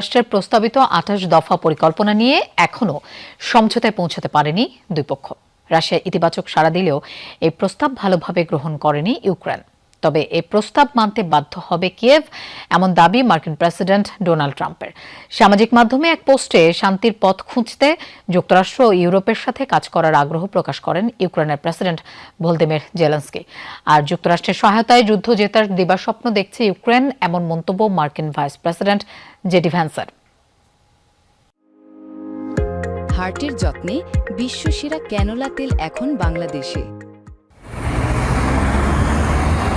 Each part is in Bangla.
রাষ্ট্রের প্রস্তাবিত আঠাশ দফা পরিকল্পনা নিয়ে এখনও সমঝোতায় পৌঁছাতে পারেনি দুই পক্ষ। রাশিয়া ইতিবাচক সাড়া দিলেও এই প্রস্তাব ভালোভাবে গ্রহণ করেনি ইউক্রেন। তবে এই প্রস্তাব মানতে বাধ্য হবে কিয়েভ, এমন দাবি মার্কিন প্রেসিডেন্ট ডোনাল্ড ট্রাম্পের। সামাজিক মাধ্যমে এক পোস্টে শান্তির পথ খুঁজতে যুক্তরাষ্ট্র ও ইউরোপের সাথে কাজ করার আগ্রহ প্রকাশ করেন ইউক্রেনের প্রেসিডেন্ট ভলদিমির জেলেন্সকি। আর যুক্তরাষ্ট্রের সহায়তায় যুদ্ধ জেতার দিবাস্বপ্ন দেখছে ইউক্রেন, এমন মন্তব্য মার্কিন ভাইস প্রেসিডেন্ট জেডি ভ্যান্সার। হার্টের যত্নে বিশ্বসেরা ক্যানোলা তেল এখন বাংলাদেশে।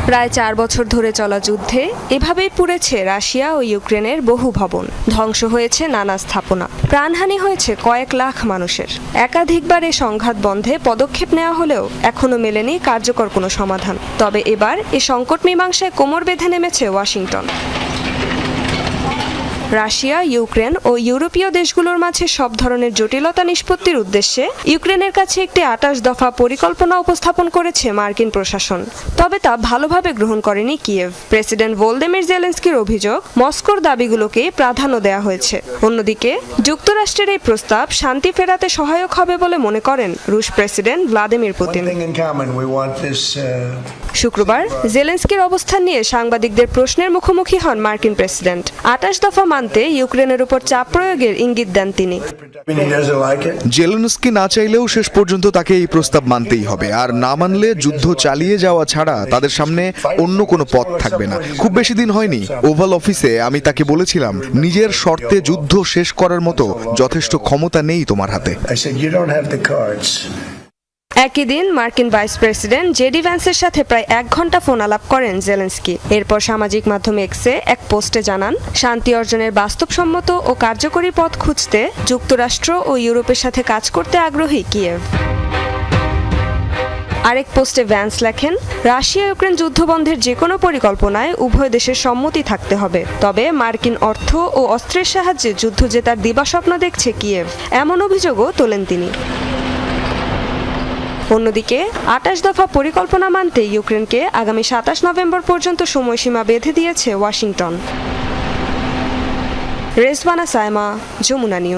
প্রায় চার বছর ধরে চলা যুদ্ধে এভাবেই পুড়েছে রাশিয়া ও ইউক্রেনের বহু ভবন। ধ্বংস হয়েছে নানা স্থাপনা। প্রাণহানি হয়েছে কয়েক লাখ মানুষের। একাধিকবার এ সংঘাত বন্ধে পদক্ষেপ নেওয়া হলেও এখনও মেলেনি কার্যকর কোনো সমাধান। তবে এবার এ সংকট মীমাংসায় কোমর বেঁধে নেমেছে ওয়াশিংটন। রাশিয়া ইউক্রেন ও ইউরোপীয় দেশগুলোর মাঝে সব ধরনের জটিলতা নিষ্পত্তির উদ্দেশ্যে ইউক্রেনের কাছে একটি আটাশ দফা পরিকল্পনা উপস্থাপন করেছে মার্কিন প্রশাসন। তবে তা ভালোভাবে গ্রহণ করেনি কিয়েভ। প্রেসিডেন্ট ভোলদেমির জেলেন্সকির অভিযোগ মস্কোর দাবিগুলোকে প্রাধান্য দেওয়া হয়েছে। অন্যদিকে যুক্তরাষ্ট্রের এই প্রস্তাব শান্তি ফেরাতে সহায়ক হবে বলে মনে করেন রুশ প্রেসিডেন্ট ভ্লাদিমির পুতিন। Uh, শুক্রবার জেলেন্সকির অবস্থান নিয়ে সাংবাদিকদের প্রশ্নের মুখোমুখি হন মার্কিন প্রেসিডেন্ট। আটাশ দফা মানতে ইউক্রেনের উপর চাপ প্রয়োগের ইঙ্গিত দেন তিনি. জেলেনস্কি না চাইলেও শেষ পর্যন্ত তাকে এই প্রস্তাব মানতেই হবে। আর না মানলে যুদ্ধ চালিয়ে যাওয়া ছাড়া তাদের সামনে অন্য কোনো পথ থাকবে না। খুব বেশি দিন হয়নি। ওভাল অফিসে আমি তাকে বলেছিলাম নিজের শর্তে যুদ্ধ শেষ করার মতো যথেষ্ট ক্ষমতা নেই তোমার হাতে। একই দিন মার্কিন ভাইস প্রেসিডেন্ট জেডি ভ্যান্সের সাথে প্রায় এক ঘণ্টা ফোন আলাপ করেন জেলেন্সকি। এরপর সামাজিক মাধ্যমে এক্সে এক পোস্টে জানান, শান্তি অর্জনের বাস্তবসম্মত ও কার্যকরী পথ খুঁজতে যুক্তরাষ্ট্র ও ইউরোপের সাথে কাজ করতে আগ্রহী কিয়েভ। আরেক পোস্টে ভ্যান্স লেখেন, রাশিয়া ইউক্রেন যুদ্ধবন্ধের যে কোনো পরিকল্পনায় উভয় দেশের সম্মতি থাকতে হবে। তবে মার্কিন অর্থ ও অস্ত্রের সাহায্যে যুদ্ধ জেতার দিবাস্বপ্ন দেখছে কিয়েভ। এমন অভিযোগও তোলেন তিনি। অন্যদিকে আটাশ দফা পরিকল্পনা মানতে ইউক্রেনকে আগামী সাতাশ নভেম্বর পর্যন্ত সময়সীমা বেঁধে দিয়েছে ওয়াশিংটন। রেজবানা সায়মা, যমুনা নিউজ।